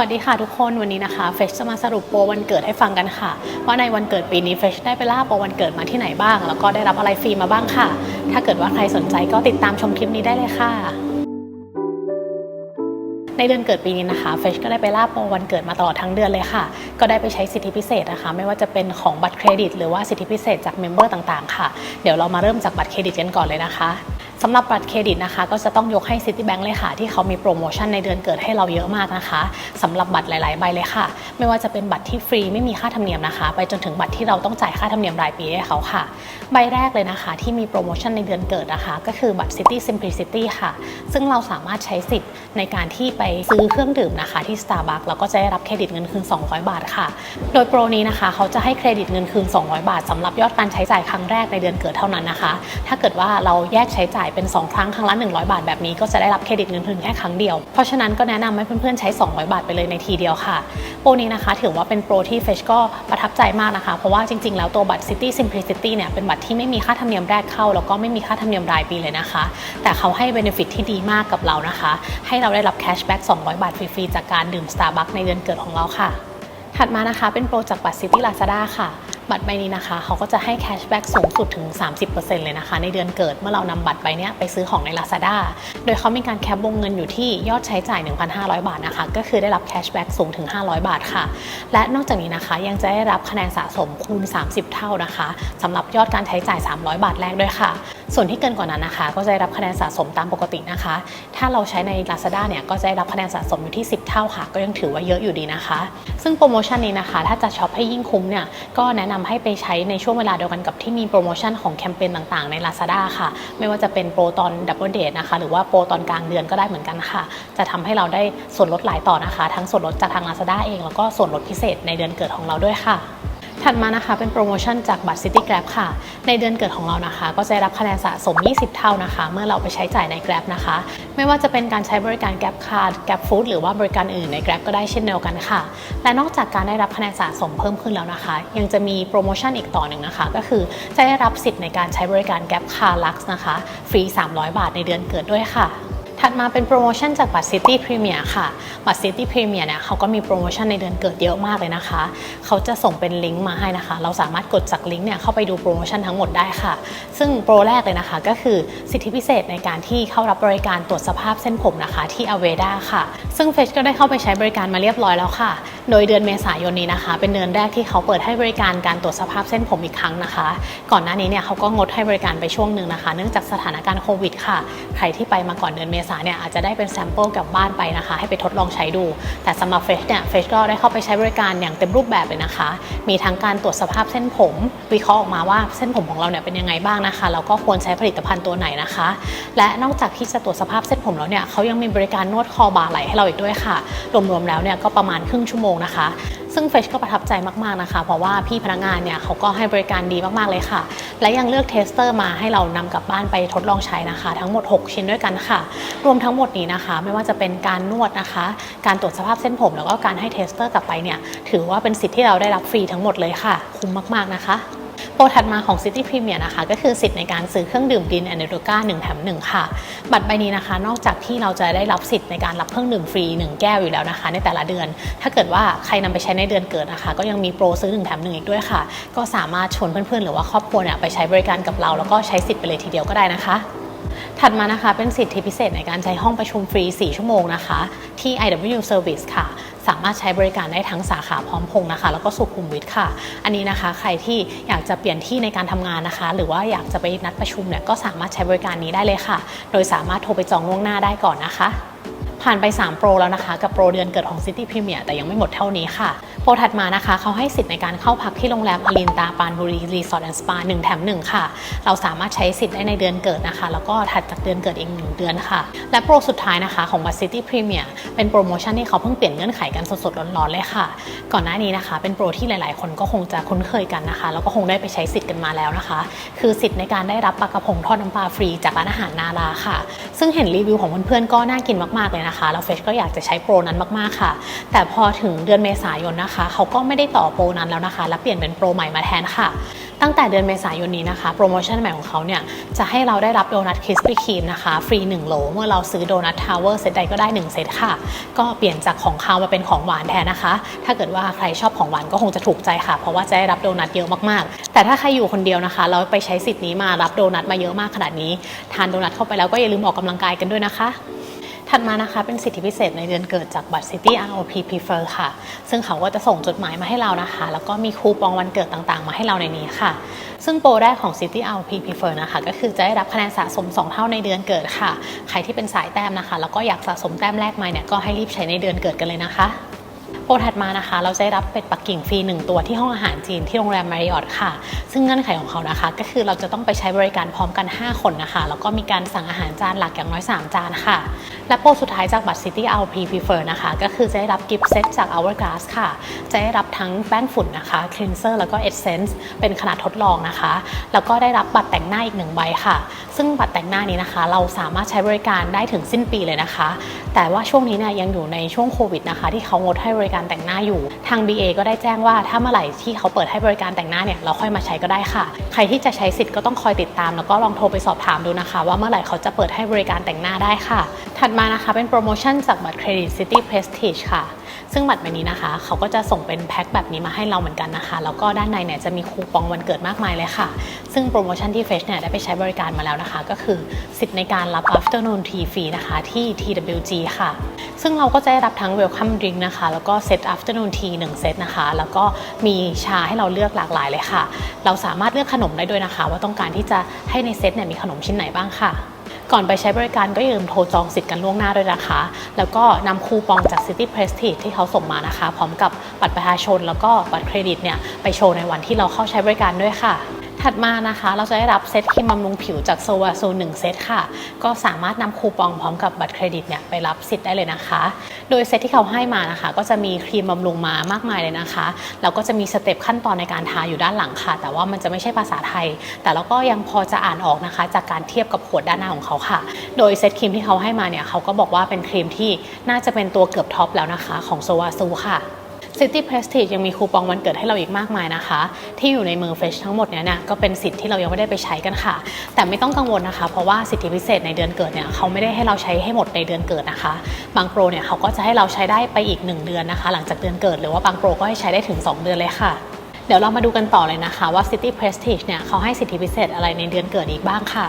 วัสดีค่ะทุกคนวันนี้นะคะเฟชจะมาสรุปโปรวันเกิดให้ฟังกันค่ะ ว่าในวันเกิดปีนี้เฟชได้ไปล่าโปรวันเกิดมาที่ไหนบ้าง แล้วก็ได้รับอะไรฟรีมาบ้างค่ะ ถ้าเกิดว่าใครสนใจก็ติดตามชมคลิปนี้ได้เลยค่ะ ในเดือนเกิดปีนี้นะคะเฟชก็ได้ไปล่าโปรวันเกิดมาตลอดทั้งเดือนเลยค่ะ ก็ได้ไปใช้สิทธิพิเศษนะคะ ไม่ว่าจะเป็นของบัตรเครดิต หรือว่าสิทธิพิเศษจากเมมเบอร์ต่างๆ ค่ะ เดี๋ยวเรามาเริ่มจากบัตรเครดิตกันก่อนเลยนะคะ สำหรับบัตรเครดิตนะคะ ก็จะต้องยกให้ Citibank เลยค่ะ ที่เขามีโปรโมชั่นในเดือนเกิดให้เราเยอะมากนะคะสำหรับบัตรหลาย ๆ ใบเลยค่ะ ไม่ว่าจะเป็นบัตรที่ฟรีไม่มีค่าธรรมเนียมนะคะ ไปจนถึงบัตรที่เราต้องจ่ายค่าธรรมเนียมรายปีให้เขาค่ะ ใบแรกเลยนะคะ ที่มีโปรโมชั่นในเดือนเกิดนะคะ ก็คือบัตร City Simplicity ค่ะ ซึ่งเราสามารถใช้สิทธิ์ในการที่ไปซื้อเครื่องดื่มนะคะ ที่ Starbucks แล้วก็จะได้รับเครดิตเงินคืน 200 บาทค่ะ โดยโปรนี้นะคะเขาจะให้เครดิตเงินคืน 200 บาทสำหรับยอดการใช้จ่ายครั้งแรกในเดือนเกิดเท่านั้นนะคะ ถ้าเกิดว่าเราแยกใช้จ่ายเป็น 2 ครั้งครั้งละ100 บาทแบบนี้ก็จะได้รับเครดิตเงินคืนแค่ครั้งเดียว เพราะฉะนั้นก็แนะนำให้เพื่อนๆใช้ 200 บาทไปเลยในทีเดียวค่ะโปรนี้นะคะถือว่าเป็นโปรที่เฟชก็ประทับใจมากนะคะ เพราะว่าจริงๆ แล้วตัวบัตร City Simplicity เนี่ยเป็นบัตรที่ไม่มีค่าธรรมเนียมแรกเข้า แล้วก็ไม่มีค่าธรรมเนียมรายปีเลยนะคะ แต่เขาให้เบนฟิตที่ดีมากกับเรานะคะ ให้เราได้รับแคชแบ็ก200 บาทฟรีๆจากการดื่ม Starbucks ในเดือนเกิดของเราค่ะถัดมานะคะเป็นโปรจากบัตร City Lazada ค่ะ บัตรใบนี้นะคะเขาก็จะให้แคชแบ็กสูงสุดถึง 30%เลยนะคะ ในเดือนเกิดเมื่อเรานำบัตรใบนี้ไปซื้อของใน Lazada โดยเขามีการแคปวงเงินอยู่ที่ยอดใช้จ่าย 1,500 บาทนะคะ ก็คือได้รับแคชแบ็กสูงถึง 500 บาทค่ะ และนอกจากนี้นะคะยังจะได้รับคะแนนสะสมคูณ 30 เท่านะคะสำหรับยอดการใช้จ่าย 300 บาทแรกด้วยค่ะ ส่วนที่เกินกว่านั้นนะคะ ก็จะได้รับคะแนนสะสมตามปกตินะคะ ถ้าเราใช้ใน Lazada เนี่ยก็จะได้รับคะแนนสะสมอยู่ที่ 10 เท่าค่ะ ก็ยังถือว่าเยอะอยู่ดีนะคะ ซึ่งโปรโมชั่นนี้นะคะ ถ้าจะช็อปให้ยิ่งคุ้มเนี่ยก็แนะนำให้ไปใช้ในช่วงเวลาเดียวกันกับที่มีโปรโมชั่นของแคมเปญต่างๆใน Lazada ค่ะ ไม่ว่าจะเป็นโปรตอนดับเบิลเดทนะคะหรือว่าโปรตอนกลางเดือนก็ได้เหมือนกันค่ะ จะทำให้เราได้ส่วนลดหลายต่อนะคะ ทั้งส่วนลดจากทาง Lazada เองแล้วก็ส่วนลดพิเศษในเดือนเกิดของเราด้วยค่ะ ถัดมานะคะเป็นโปรโมชั่นจากบัตร City Grab ค่ะ ในเดือนเกิดของเรานะคะ ก็จะได้รับคะแนนสะสม 20 เท่านะคะ เมื่อเราไปใช้จ่ายใน Grab นะคะ ไม่ว่าจะเป็นการใช้บริการ Grab Card Grab Food หรือว่าบริการอื่นใน Grab ก็ได้เช่นเดียวกันค่ะ และนอกจากการได้รับคะแนนสะสมเพิ่มขึ้นแล้วนะคะ ยังจะมีโปรโมชั่นอีกต่อหนึ่งนะคะ ก็คือจะได้รับสิทธิ์ในการใช้บริการ Grab Car Lux นะคะ ฟรี 300 บาทในเดือนเกิดด้วยค่ะ ถัดมาเป็นโปรโมชั่นจากบัตร City Premier ค่ะ บัตร City Premier เนี่ยเขาก็มีโปรโมชั่นในเดือนเกิดเยอะมากเลยนะคะ เขาจะส่งเป็นลิงก์มาให้นะคะ เราสามารถกดจากลิงก์เนี่ยเข้าไปดูโปรโมชั่นทั้งหมดได้ค่ะ ซึ่งโปรแรกเลยนะคะก็คือสิทธิพิเศษในการที่เข้ารับบริการตรวจสภาพเส้นผมนะคะที่ Aveda ค่ะ ซึ่งเฟชก็ได้เข้าไปใช้บริการมาเรียบร้อยแล้วค่ะ โดยเดือนเมษายนนี้นะคะ เป็นเดือนแรกที่เขาเปิดให้บริการการตรวจสภาพเส้นผมอีกครั้งนะคะ ก่อนหน้านี้เนี่ยเขาก็งดให้บริการไปช่วงหนึ่งนะคะ เนื่องจากสถานการณ์โควิดค่ะ ใครที่ไปมาก่อนเดือนเมษาเนี่ยอาจจะได้เป็นแซมเปิลกลับบ้านไปนะคะ ให้ไปทดลองใช้ดู แต่สำหรับเฟชเนี่ยเฟชก็ได้เข้าไปใช้บริการอย่างเต็มรูปแบบเลยนะคะ มีทั้งการตรวจสภาพเส้นผม วิเคราะห์ออกมาว่าเส้นผมของเราเนี่ยเป็นยังไงบ้างนะคะแล้วก็ควรใช้ผลิตภัณฑ์ตัวไหนนะคะ และนอกจากที่จะตรวจสภาพเส้นผมแล้วเนี่ยเขายังมีบริการนวดคอบ่าไหลให้เราอีกด้วยค่ะรวมๆแล้วเนี่ยก็ประมาณครึ่งชั่วโมงนะคะ ซึ่งเฟชก็ประทับใจมากๆนะคะ เพราะว่าพี่พนักงานเนี่ยเขาก็ให้บริการดีมากๆเลยค่ะ และยังเลือกเทสเตอร์มาให้เรานำกลับบ้านไปทดลองใช้นะคะ ทั้งหมด 6 ชิ้นด้วยกันค่ะ รวมทั้งหมดนี้นะคะ ไม่ว่าจะเป็นการนวดนะคะ การตรวจสภาพเส้นผม แล้วก็การให้เทสเตอร์กลับไปเนี่ยถือว่าเป็นสิทธิ์ที่เราได้รับฟรีทั้งหมดเลยค่ะ คุ้มมากๆนะคะ โปรถัดมาของ City Premier นะคะ ก็คือสิทธิ์ในการซื้อเครื่องดื่มดินแอนเดโรกา1แถม1 ค่ะ บัตรใบนี้นะคะ นอกจากที่เราจะได้รับสิทธิ์ในการรับเครื่องดื่มฟรี 1 แก้วอยู่แล้วนะคะ ในแต่ละเดือน ถ้าเกิดว่าใครนำไปใช้ในเดือนเกิดนะคะ ก็ยังมีโปรซื้อ 1 แถม 1 อีกด้วยค่ะ ก็สามารถชวนเพื่อนๆ หรือว่าครอบครัวเนี่ยไปใช้บริการกับเรา แล้วก็ใช้สิทธิ์ไปเลยทีเดียวก็ได้นะคะ ถัดมานะคะเป็นสิทธิพิเศษในการใช้ห้องประชุมฟรี 4 ชั่วโมงนะคะ ที่ IW Service ค่ะ สามารถใช้บริการได้ทั้งสาขาพร้อมพงษ์นะคะ แล้วก็สุขุมวิทค่ะ อันนี้นะคะใครที่อยากจะเปลี่ยนที่ในการทำงานนะคะ หรือว่าอยากจะไปนัดประชุมเนี่ยก็สามารถใช้บริการนี้ได้เลยค่ะ โดยสามารถโทรไปจองล่วงหน้าได้ก่อนนะคะ ผ่านไป 3 โปรแล้วนะคะ กับโปรเดือนเกิดของ City Premier แต่ยังไม่หมดเท่านี้ค่ะ โปรถัดมานะคะ เขาให้สิทธิ์ในการเข้าพักที่โรงแรมอลินตาปานบุรีรีสอร์ทแอนด์สปา1แถม 1 ค่ะ เราสามารถใช้สิทธิ์ได้ในเดือนเกิดนะคะ แล้วก็ถัดจากเดือนเกิดอีก 1 เดือนค่ะ และโปรสุดท้ายนะคะของบัตร City Premier เป็นโปรโมชั่นที่เขาเพิ่งเปลี่ยนเงื่อนไขกันสดๆร้อนๆเลยค่ะ ก่อนหน้านี้นะคะ เป็นโปรที่หลายๆ คนก็คงจะคุ้นเคยกันนะคะแล้วก็คงได้ไปใช้สิทธิ์กันมาแล้วนะคะ คือสิทธิ์ในการได้รับปลากระพงทอดน้ำปลาฟรีจากร้านอาหารนาราค่ะ ซึ่งเห็นรีวิวของเพื่อนๆก็น่ากินมากๆเลยนะคะแล้วเฟชก็อยากจะใช้โปรนั้นมากๆค่ะ แต่พอถึงเดือนเมษายนนะคะ เขาก็ไม่ได้ต่อโปรนั้นแล้วนะคะ และเปลี่ยนเป็นโปรใหม่มาแทนค่ะตั้งแต่เดือนเมษายนนี้นะคะ โปรโมชั่นใหม่ของเขาเนี่ย จะให้เราได้รับโดนัทคริสปี้ครีมนะคะ ฟรี 1 โหล เมื่อเราซื้อโดนัททาวเวอร์เซตใดก็ได้ 1 เซตค่ะ ก็เปลี่ยนจากของคาวมาเป็นของหวานแทนนะคะ ถ้าเกิดว่าใครชอบของหวานก็คงจะถูกใจค่ะ เพราะว่าจะได้รับโดนัทเยอะมากๆ แต่ถ้าใครอยู่คนเดียวนะคะ เราไปใช้สิทธิ์นี้มารับโดนัทมาเยอะมากขนาดนี้ ทานโดนัทเข้าไปแล้วก็อย่าลืมออกกำลังกายกันด้วยนะคะ ถัดมานะคะเป็นสิทธิพิเศษในเดือนเกิดจากบัตร City ROP Prefer ค่ะ ซึ่งเขาก็จะส่งจดหมายมาให้เรานะคะ แล้วก็มีคูปองวันเกิดต่างๆ มาให้เราในนี้ค่ะ ซึ่งโปรแรกของ City ROP Prefer นะคะ ก็คือจะได้รับคะแนนสะสม 2 เท่าในเดือนเกิดค่ะ ใครที่เป็นสายแต้มนะคะ แล้วก็อยากสะสมแต้มแรกมาเนี่ยก็ให้รีบใช้ในเดือนเกิดกันเลยนะคะ โปรถัดมานะคะ เราจะได้รับเป็ดปักกิ่งฟรี 1 ตัวที่ห้องอาหารจีนที่โรงแรมมาริออทค่ะ ซึ่งเงื่อนไขของเขานะคะ ก็คือเราจะต้องไปใช้บริการพร้อมกัน 5 คนนะคะ แล้วก็มีการสั่งอาหารจานหลักอย่างน้อย 3 จานค่ะ และโปรสุดท้ายจากบัตร City RP Prefer นะคะ ก็คือจะได้รับกิฟต์เซตจาก Hourglass ค่ะ จะได้รับทั้งแป้งฝุ่นนะคะ Cleanser แล้วก็ Essence เป็นขนาดทดลองนะคะ แล้วก็ได้รับบัตรแต่งหน้าอีกหนึ่งใบค่ะ ซึ่งบัตรแต่งหน้านี้นะคะ เราสามารถใช้บริการได้ถึงสิ้นปีเลยนะคะ แต่ว่าช่วงนี้เนี่ยยังอยู่ในช่วงโควิดนะคะที่เขางดให้บริการแต่งหน้าอยู่ ทาง BA ก็ได้แจ้งว่าถ้าเมื่อไหร่ที่เขาเปิดให้บริการแต่งหน้าเนี่ยเราค่อยมาใช้ก็ได้ค่ะ ใครที่จะใช้สิทธิ์ก็ต้องคอยติดตาม แล้วก็ลองโทรไปสอบถามดูนะคะ ว่าเมื่อไหร่เขาจะเปิดให้บริการแต่งหน้าได้ค่ะ ถัดมานะคะเป็นโปรโมชั่นจากบัตรเครดิต City Prestige ค่ะซึ่งบัตรใบนี้นะคะเขาก็จะส่งเป็นแพ็คแบบนี้มาให้เราเหมือนกันนะคะ แล้วก็ด้านในเนี่ยจะมีคูปองวันเกิดมากมายเลยค่ะ ซึ่งโปรโมชั่นที่เฟชเนี่ยได้ไปใช้บริการมาแล้วนะคะ ก็คือสิทธิ์ในการรับ afternoon tea ฟรีนะคะที่ TWG ค่ะ ซึ่งเราก็จะได้รับทั้ง welcome drink นะคะ แล้วก็เซต afternoon tea 1เซตนะคะ แล้วก็มีชาให้เราเลือกหลากหลายเลยค่ะ เราสามารถเลือกขนมได้ด้วยนะคะ ว่าต้องการที่จะให้ในเซตเนี่ยมีขนมชิ้นไหนบ้างค่ะ ก่อนไปใช้บริการก็อย่าลืมโทรจองสิทธิ์กันล่วงหน้าด้วยนะคะ แล้วก็นำคูปองจาก City Prestige ที่เขาส่งมานะคะ พร้อมกับบัตรประชาชนแล้วก็บัตรเครดิตเนี่ยไปโชว์ในวันที่เราเข้าใช้บริการด้วยค่ะ ถัดมานะคะ เราจะได้รับเซตครีมบำรุงผิวจากโซวาซู1เซตค่ะ ก็สามารถนำคูปองพร้อมกับบัตรเครดิตเนี่ยไปรับสิทธิ์ได้เลยนะคะ โดยเซตที่เขาให้มานะคะ ก็จะมีครีมบำรุงมามากมายเลยนะคะแล้วก็จะมีสเต็ปขั้นตอนในการทาอยู่ด้านหลังค่ะ แต่ว่ามันจะไม่ใช่ภาษาไทย แต่เราก็ยังพอจะอ่านออกนะคะ จากการเทียบกับขวดด้านหน้าของเขาค่ะ โดยเซตครีมที่เขาให้มาเนี่ยเขาก็บอกว่าเป็นครีมที่น่าจะเป็นตัวเกือบท็อปแล้วนะคะ ของโซวาซูค่ะ City Prestige ยังมีคูปองวันเกิดให้เราอีกมากมายนะคะ ที่อยู่ในมือเฟชทั้งหมดเนี่ยนะก็เป็นสิทธิ์ที่เรายังไม่ได้ไปใช้กันค่ะ แต่ไม่ต้องกังวลนะคะ เพราะว่าสิทธิพิเศษในเดือนเกิดเนี่ยเขาไม่ได้ให้เราใช้ให้หมดในเดือนเกิดนะคะ บางโปรเนี่ยเขาก็จะให้เราใช้ได้ไปอีก 1 เดือนนะคะ หลังจากเดือนเกิด หรือว่าบางโปรก็ให้ใช้ได้ถึง 2 เดือนเลยค่ะ เดี๋ยวเรามาดูกันต่อเลยนะคะว่า City Prestige เนี่ยเขาให้สิทธิพิเศษอะไรในเดือนเกิดอีกบ้างค่ะ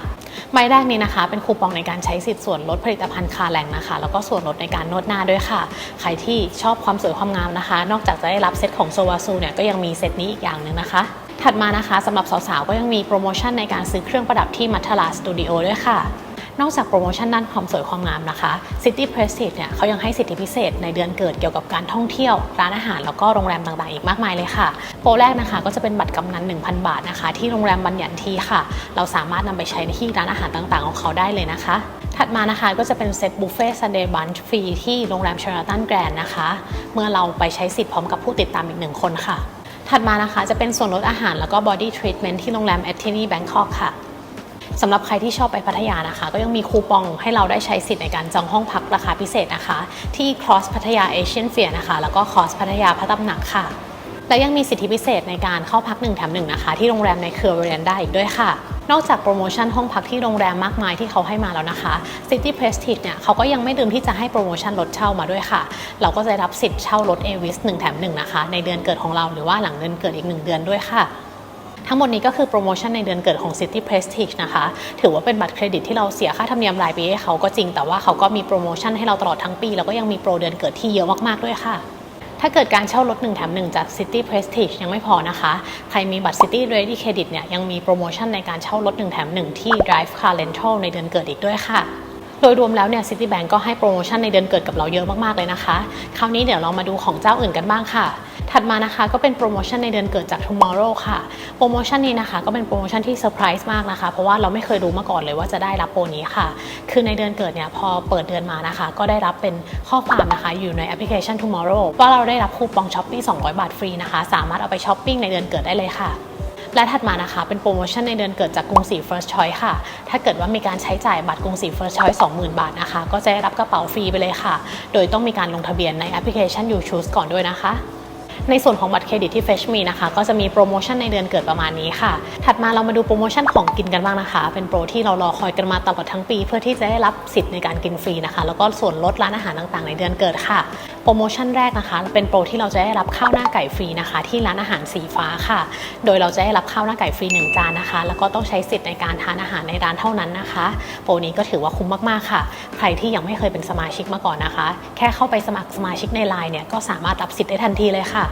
ใบแรกนี้นะคะเป็นคูปองในการใช้สิทธิ์ส่วนลดผลิตภัณฑ์คาแรงนะคะ แล้วก็ส่วนลดในการนวดหน้าด้วยค่ะ ใครที่ชอบความสวยความงามนะคะ นอกจากจะได้รับเซตของโซวาซูเนี่ยก็ยังมีเซตนี้อีกอย่างหนึ่งนะคะ ถัดมานะคะสำหรับสาวๆก็ยังมีโปรโมชั่นในการซื้อเครื่องประดับที่มัทลาสตูดิโอด้วยค่ะ นอกจากโปรโมชั่นด้านความสวยความงามนะคะ City Prestige เนี่ยเขายังให้สิทธิพิเศษในเดือนเกิดเกี่ยวกับการท่องเที่ยว ร้านอาหารแล้วก็โรงแรมต่างๆ อีกมากมายเลยค่ะ โปรแรกนะคะก็จะเป็นบัตรกำนัน 1,000 บาทนะคะ ที่โรงแรมบัญญันทีค่ะ เราสามารถนำไปใช้ที่ร้านอาหารต่างๆ ของเขาได้เลยนะคะ ถัดมานะคะก็จะเป็นเซตบุฟเฟ่ซันเดย์บันฟรีที่โรงแรมเชอร์ตันแกรนด์นะคะ เมื่อเราไปใช้สิทธิ์พร้อมกับผู้ติดตามอีกหนึ่งคนค่ะถัดมานะคะจะเป็นส่วนลดอาหารแล้วก็บอดี้ทรีทเมนต์ที่โรงแรมแอตเทนีแบงคอกค่ะ สำหรับใครที่ชอบไปพัทยานะคะ ก็ยังมีคูปองให้เราได้ใช้สิทธิ์ในการจองห้องพักราคาพิเศษนะคะ ที่ Cross พัทยาเอเชียนเฟียนะคะ แล้วก็ Cross พัทยาพระตำหนักค่ะ และยังมีสิทธิพิเศษในการเข้าพัก1แถม1นะคะ ที่โรงแรมในเครือเรียนได้อีกด้วยค่ะนอกจากโปรโมชั่นห้องพักที่โรงแรมมากมายที่เขาให้มาแล้วนะคะ City Prestige เนี่ยเขาก็ยังไม่ลืมที่จะให้โปรโมชั่นรถเช่ามาด้วยค่ะ เราก็จะรับสิทธิ์เช่ารถ a v i s 1แถม1นะคะ ในเดือนเกิดของเราหรือว่าหลังเดือนเกิดอีก 1 เดือนด้วยค่ะ ทั้งหมดนี้ก็คือโปรโมชั่นในเดือนเกิดของ City Prestige นะคะ ถือว่าเป็นบัตรเครดิตที่เราเสียค่าธรรมเนียมรายปีให้เขาก็จริง แต่ว่าเขาก็มีโปรโมชั่นให้เราตลอดทั้งปี แล้วก็ยังมีโปรเดือนเกิดที่เยอะมากๆด้วยค่ะถ้าเกิดการเช่ารถ1แถม1จาก City Prestige ยังไม่พอนะคะ ใครมีบัตร City Ready Credit เนี่ยยังมีโปรโมชั่นในการเช่ารถ1แถม1 ที่ Drive Car Rental ในเดือนเกิดอีกด้วยค่ะ โดยรวมแล้วเนี่ย Citibank ก็ให้โปรโมชั่นในเดือนเกิดกับเราเยอะมากๆเลยนะคะ คราวนี้เดี๋ยวเรามาดูของเจ้าอื่นกันบ้างค่ะ ถัดมานะคะก็เป็นโปรโมชั่นในเดือนเกิดจาก Tomorrow ค่ะ โปรโมชั่นนี้นะคะก็เป็นโปรโมชั่นที่เซอร์ไพรส์มากนะคะ เพราะว่าเราไม่เคยรู้มาก่อนเลยว่าจะได้รับโปรนี้ค่ะ คือในเดือนเกิดเนี่ยพอเปิดเดือนมานะคะ ก็ได้รับเป็นข้อความนะคะ อยู่ในแอปพลิเคชัน Tomorrow ว่าเราได้รับคูปองช้อปปี้200 บาทฟรีนะคะ สามารถเอาไปช้อปปิ้งในเดือนเกิดได้เลยค่ะและถัดมานะคะ เป็นโปรโมชั่นในเดือนเกิดจากกรุงศรี First Choice ค่ะ ถ้าเกิดว่ามีการใช้จ่ายบัตรกรุงศรี First Choice 20,000 บาทนะคะ ก็จะได้รับกระเป๋าฟรีไปเลยค่ะ โดยต้องมีการลงทะเบียนในแอปพลิเคชัน You Choose ก่อนด้วยนะคะ ในส่วนของบัตรเครดิตที่เฟชมีนะคะ ก็จะมีโปรโมชั่นในเดือนเกิดประมาณนี้ค่ะ ถัดมาเรามาดูโปรโมชั่นของกินกันบ้างนะคะ เป็นโปรที่เรารอคอยกันมาตลอดทั้งปี เพื่อที่จะได้รับสิทธิ์ในการกินฟรีนะคะ แล้วก็ส่วนลดร้านอาหารต่างๆ ในเดือนเกิดค่ะ โปรโมชั่นแรกนะคะ เป็นโปรที่เราจะได้รับข้าวหน้าไก่ฟรีนะคะ ที่ร้านอาหารสีฟ้าค่ะ โดยเราจะได้รับข้าวหน้าไก่ฟรีหนึ่งจานนะคะ แล้วก็ต้องใช้สิทธิ์ในการทานอาหารในร้านเท่านั้นนะคะ โปรนี้ก็ถือว่าคุ้มมากๆค่ะ ใครที่ยังไม่เคยเป็นสมาชิกมาก่อนนะคะ แค่เข้าไปสมัครสมาชิกในไลน์เนี่ยก็สามารถรับสิทธิ์ได้ทันทีเลยค่ะ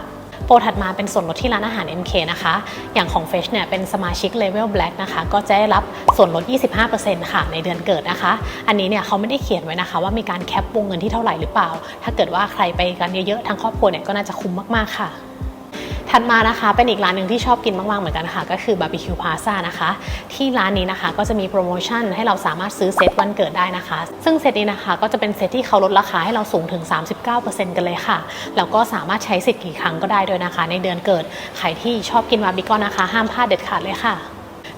โปรถัดมาเป็นส่วนลดที่ร้านอาหาร MK นะคะ อย่างของ Fresh เนี่ยเป็นสมาชิก Level Black นะคะ ก็จะได้รับส่วนลด 25%ค่ะในเดือนเกิดนะคะ อันนี้เนี่ยเขาไม่ได้เขียนไว้นะคะ ว่ามีการแคปวงเงินที่เท่าไหร่หรือเปล่า ถ้าเกิดว่าใครไปกันเยอะๆ ทั้งครอบครัวเนี่ยก็น่าจะคุ้มมากๆค่ะ ถัดมานะคะเป็นอีกร้านหนึ่งที่ชอบกินมากๆเหมือนกันค่ะ ก็คือบาร์บีคิวพาซานะคะ ที่ร้านนี้นะคะก็จะมีโปรโมชั่นให้เราสามารถซื้อเซตวันเกิดได้นะคะ ซึ่งเซตนี้นะคะก็จะเป็นเซตที่เขาลดราคาให้เราสูงถึง 39%กันเลยค่ะ แล้วก็สามารถใช้สิทธิ์กี่ครั้งก็ได้ด้วยนะคะ ในเดือนเกิด ใครที่ชอบกินบาร์บีคอนนะคะ ห้ามพลาดเด็ดขาดเลยค่ะ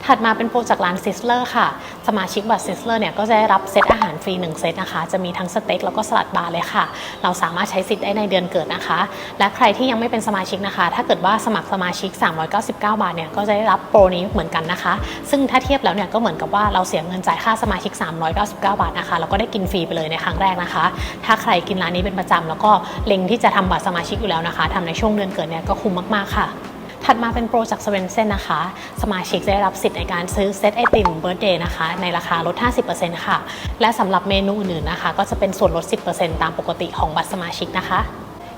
ถัดมาเป็นโปรจากร้านซิสเลอร์ค่ะ สมาชิกบัตรซิสเลอร์เนี่ยก็จะได้รับเซตอาหารฟรี 1 เซตนะคะ จะมีทั้งสเต็กแล้วก็สลัดบาร์เลยค่ะ เราสามารถใช้สิทธิ์ได้ในเดือนเกิดนะคะ และใครที่ยังไม่เป็นสมาชิกนะคะ ถ้าเกิดว่าสมัครสมาชิก 399 บาทเนี่ยก็จะได้รับโปรนี้เหมือนกันนะคะ ซึ่งถ้าเทียบแล้วเนี่ยก็เหมือนกับว่าเราเสียเงินจ่ายค่าสมาชิก 399 บาทนะคะแล้วก็ได้กินฟรีไปเลยในครั้งแรกนะคะ ถ้าใครกินร้านนี้เป็นประจำแล้วก็เล็งที่จะทำบัตรสมาชิกอยู่แล้วนะคะทำในช่วงเดือนเกิดเนี่ยก็คุ้มมากๆค่ะ ถัดมาเป็นโปรจากสเวนเซนนะคะ สมาชิกจะได้รับสิทธิ์ในการซื้อเซตไอติมเบิร์เดย์นะคะ ในราคาลด 50%ค่ะ และสำหรับเมนูอื่นนะคะ ก็จะเป็นส่วนลด 10%ตามปกติของบัตรสมาชิกนะคะ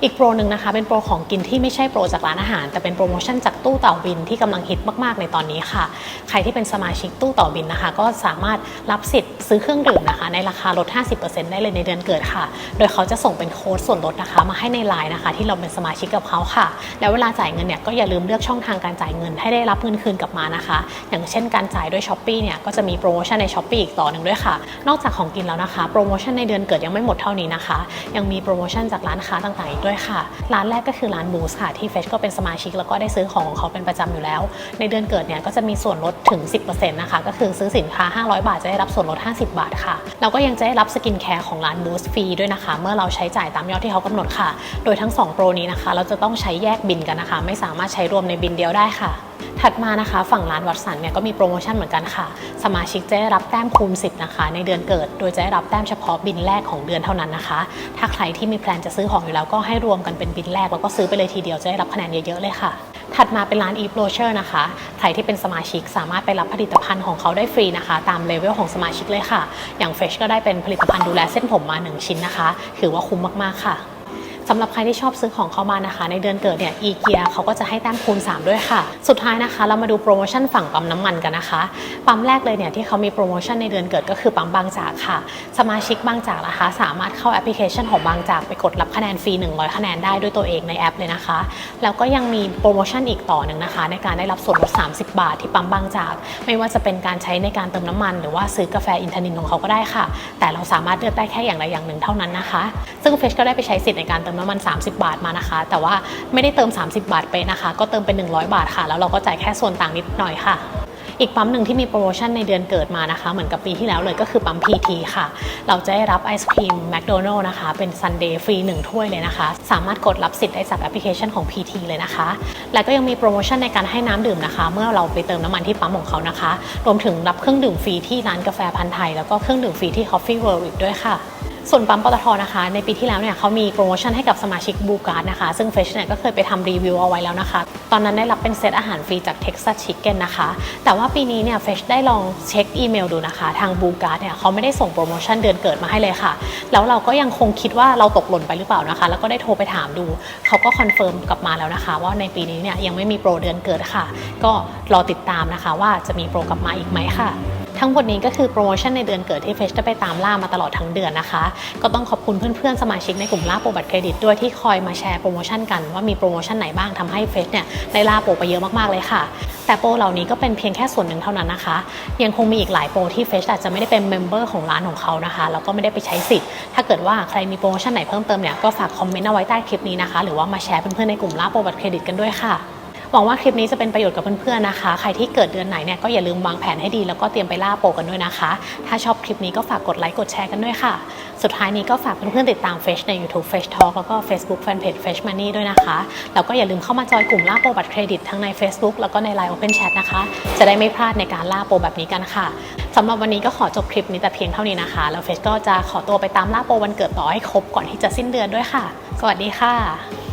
อีกโปรหนึ่งนะคะ เป็นโปรของกินที่ไม่ใช่โปรจากร้านอาหาร แต่เป็นโปรโมชั่นจากตู้เต่าบินที่กำลังฮิตมาก ๆ ในตอนนี้ค่ะ ใครที่เป็นสมาชิกตู้เต่าบินนะคะ ก็สามารถรับสิทธิ์ ซื้อเครื่องดื่มนะคะ ในราคาลด 50%ได้เลยในเดือนเกิดค่ะ โดยเขาจะส่งเป็นโค้ดส่วนลดนะคะ มาให้ในไลน์นะคะ ที่เราเป็นสมาชิกกับเขาค่ะ แล้วเวลาจ่ายเงินเนี่ยก็อย่าลืมเลือกช่องทางการจ่ายเงิน ให้ได้รับเงินคืนกลับมานะคะ อย่างเช่นการจ่ายด้วยช้อปปีเนี่ยก็จะมีโปรโมชั่นในช้อปปีอีกต่อหนึ่งด้วยค่ะ นอกจากของกินแล้วนะคะ โปรโมชั่นในเดือนเกิดยังไม่หมดเท่านี้นะคะ ยังมีโปรโมชั่นจากร้านค้าต่างๆอีกด้วยค่ะ ร้านแรกก็คือร้านบูสค่ะที่เฟชก็เป็นสมาชิกแล้วก็ได้ซื้อของของเขาเป็นประจำอยู่แล้ว ในเดือนเกิดเนี่ยก็จะมีส่วนลดถึง 10%นะคะก็คือซื้อสินค้า 500 บาทจะได้รับส่วนลด 50บาทค่ะแล้วก็ยังจะได้รับสกินแคร์ของร้านบูสฟรีด้วยนะคะ เมื่อเราใช้จ่ายตามยอดที่เขากำหนดค่ะ โดยทั้ง 2 โปรนี้นะคะ เราจะต้องใช้แยกบินกันนะคะ ไม่สามารถใช้รวมในบินเดียวได้ค่ะถัดมานะคะฝั่งร้านวัดสันเนี่ยก็มีโปรโมชั่นเหมือนกันค่ะ สมาชิกจะได้รับแต้มคูณ10นะคะ ในเดือนเกิด โดยจะได้รับแต้มเฉพาะบินแรกของเดือนเท่านั้นนะคะ ถ้าใครที่มีแพลนจะซื้อของอยู่แล้วก็ให้รวมกันเป็นบินแรกแล้วก็ซื้อไปเลยทีเดียวจะได้รับคะแนนเยอะๆเลยค่ะ ถัดมาเป็นร้าน e p r o c h e r นะคะ ใครที่เป็นสมาชิกสามารถไปรับผลิตภัณฑ์ของเขาได้ฟรีนะคะ ตามเลเวลของสมาชิกเลยค่ะ อย่าง Fresh ก็ได้เป็นผลิตภัณฑ์ดูแลเส้นผมมา 1 ชิ้นนะคะ ถือว่าคุ้มมากๆค่ะ สำหรับใครที่ชอบซื้อของเขามานะคะ ในเดือนเกิดเนี่ยอีเกียเขาก็จะให้แต้มคูณ 3 ด้วยค่ะ สุดท้ายนะคะเรามาดูโปรโมชั่นฝั่งปั๊มน้ำมันกันนะคะ ปั๊มแรกเลยเนี่ยที่เขามีโปรโมชั่นในเดือนเกิดก็คือปั๊มบางจากค่ะ สมาชิกบางจากนะคะ สามารถเข้าแอปพลิเคชันของบางจากไปกดรับคะแนนฟรี 100 คะแนนได้ด้วยตัวเองในแอปเลยนะคะ แล้วก็ยังมีโปรโมชั่นอีกต่อหนึ่งนะคะ ในการได้รับส่วนลด 30 บาทที่ปั๊มบางจาก ไม่ว่าจะเป็นการใช้ในการเติมน้ำมัน หรือว่าซื้อกาแฟอินทนินของเขาก็ได้ค่ะ แต่เราสามารถเลือกได้แค่อย่างใดอย่างหนึ่งเท่านั้นนะคะ ซึ่งเฟชก็ได้ไปใช้สิทธิ์ในการเติมน้ำมัน 30 บาทมานะคะ แต่ว่าไม่ได้เติม 30 บาทไปนะคะ ก็เติมเป็น 100 บาทค่ะ แล้วเราก็จ่ายแค่ส่วนต่างนิดหน่อยค่ะอีกปั๊มหนึ่งที่มีโปรโมชั่นในเดือนเกิดมานะคะ เหมือนกับปีที่แล้วเลยก็คือปั๊ม PT ค่ะ เราจะได้รับไอศครีมแมคโดนัลล์นะคะ เป็นซันเดย์ฟรี1ถ้วยเลยนะคะ สามารถกดรับสิทธิ์ได้จากแอปพลิเคชันของ PT เลยนะคะ และก็ยังมีโปรโมชั่นในการให้น้ำดื่มนะคะ เมื่อเราไปเติมน้ำมันที่ปั๊มของเขานะคะ รวมถึงรับเครื่องดื่มฟรีที่ร้านกาแฟพันธ์ไทย แล้วก็เครื่องดื่มฟรีที่ Coffee World อีกด้วยค่ะ ส่วนปั๊มปตทนะคะ ในปีที่แล้วเนี่ยเขามีโปรโมชั่นให้กับสมาชิกบูการ์ดนะคะ ซึ่งเฟชเนี่ยก็เคยไปทำรีวิวเอาไว้แล้วนะคะ ตอนนั้นได้รับเป็นเซตอาหารฟรีจาก Texas Chicken นะคะ แต่ว่าปีนี้เนี่ยเฟชได้ลองเช็คอีเมลดูนะคะ ทางบูการ์ดเนี่ยเขาไม่ได้ส่งโปรโมชั่นเดือนเกิดมาให้เลยค่ะ แล้วเราก็ยังคงคิดว่าเราตกหล่นไปหรือเปล่านะคะ แล้วก็ได้โทรไปถามดู เขาก็คอนเฟิร์มกลับมาแล้วนะคะ ว่าในปีนี้เนี่ยยังไม่มีโปรเดือนเกิดค่ะ ก็รอติดตามนะคะว่าจะมีโปรกลับมาอีกไหมค่ะ ทั้งหมดนี้ก็คือโปรโมชั่นในเดือนเกิดที่เฟชได้ไปตามล่ามาตลอดทั้งเดือนนะคะ ก็ต้องขอบคุณเพื่อนๆ สมาชิกในกลุ่มล่าโปรบัตรเครดิตด้วยที่คอยมาแชร์โปรโมชั่นกันว่ามีโปรโมชั่นไหนบ้างทำให้เฟชเนี่ยได้ล่าโปรไปเยอะมากๆเลยค่ะ แต่โปรเหล่านี้ก็เป็นเพียงแค่ส่วนหนึ่งเท่านั้นนะคะ ยังคงมีอีกหลายโปรที่เฟชอาจจะไม่ได้เป็นเมมเบอร์ของร้านของเขานะคะแล้วก็ไม่ได้ไปใช้สิทธิ์ถ้าเกิดว่าใครมีโปรโมชั่นไหนเพิ่มเติมเนี่ยก็ฝากคอมเมนต์เอาไว้ใต้คลิปนี้นะคะหรือว่ามาแชร์เพื่อนๆในกลุ่มล่าโปรบัตรเครดิตกันด้วยค่ะ หวังว่าคลิปนี้จะเป็นประโยชน์กับเพื่อนๆนะคะ ใครที่เกิดเดือนไหนเนี่ยก็อย่าลืมวางแผนให้ดีแล้วก็เตรียมไปล่าโปกันด้วยนะคะ ถ้าชอบคลิปนี้ก็ฝากกดไลค์กดแชร์กันด้วยค่ะ สุดท้ายนี้ก็ฝากเพื่อนๆติดตาม Fresh ใน YouTube Fresh Talk แล้วก็ Facebook Fanpage Fresh Money ด้วยนะคะแล้วก็อย่าลืมเข้ามาจอยกลุ่มล่าโปบัตรเครดิตทั้งใน Facebook แล้วก็ใน Line Open Chat นะคะ จะได้ไม่พลาดในการล่าโปแบบนี้กันค่ะสำหรับวันนี้ก็ขอจบคลิปนี้แต่เพียงเท่านี้นะคะ แล้วเฟสก็จะขอตัวไปตามล่าโปวันเกิดต่อให้ครบก่อนที่จะสิ้นเดือนด้วยค่ะ สวัสดีค่ะ